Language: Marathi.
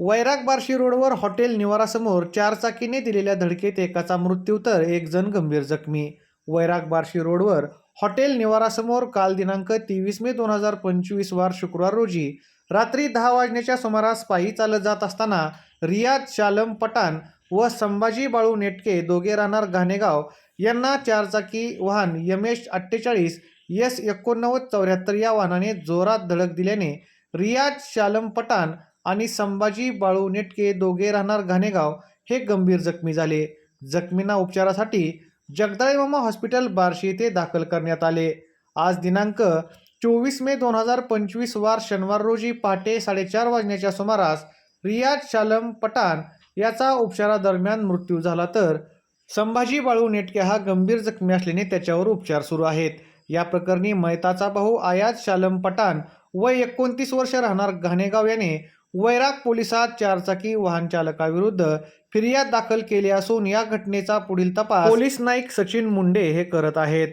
वैराग बार्शी रोडवर हॉटेल निवारासमोर चारचाकीने दिलेल्या धडकेत एकाचा मृत्यू तर एक जण गंभीर जखमी. वैराग बार्शी रोडवर हॉटेल निवारासमोर काल दिनांक तेवीस मे दोन हजार पंचवीस वार शुक्रवार रोजी रात्री दहा वाजण्याच्या सुमारास पायी चालत जात असताना रियाज शालम पठाण व संभाजी बाळू नेटके दोघे राहणार घाणेगाव यांना चारचाकी वाहन यमेश एच अठ्ठेचाळीस एस एकोणनव्वद चौऱ्याहत्तर या वाहनाने जोरात धडक दिल्याने रियाज शालम पठाण आणि संभाजी बाळू नेटके दोघे राहणार घाणेगाव हे गंभीर जखमी झाले. जखमींना उपचारासाठी जगदाळे मामा हॉस्पिटल बार्शी येथे दाखल करण्यात आले. आज दिनांक चोवीस मे दोन हजार पंचवीस वार शनिवार रोजी पहाटे साडेचार वाजण्याच्या सुमारास रियाज शालम पठाण याचा उपचारादरम्यान मृत्यू झाला तर संभाजी बाळू नेटके हा गंभीर जखमी असल्याने त्याच्यावर उपचार सुरू आहेत. या प्रकरणी मयताचा भाऊ आयाज शालम पठाण वय एकोणतीस वर्ष राहणार घाणेगाव याने वैराग पोलिसात चारचाकी वाहन चालकाविरुद्ध फिर्याद दाखल केली असून या घटनेचा पुढील तपास पोलीस नाईक सचिन मुंडे हे करत आहेत.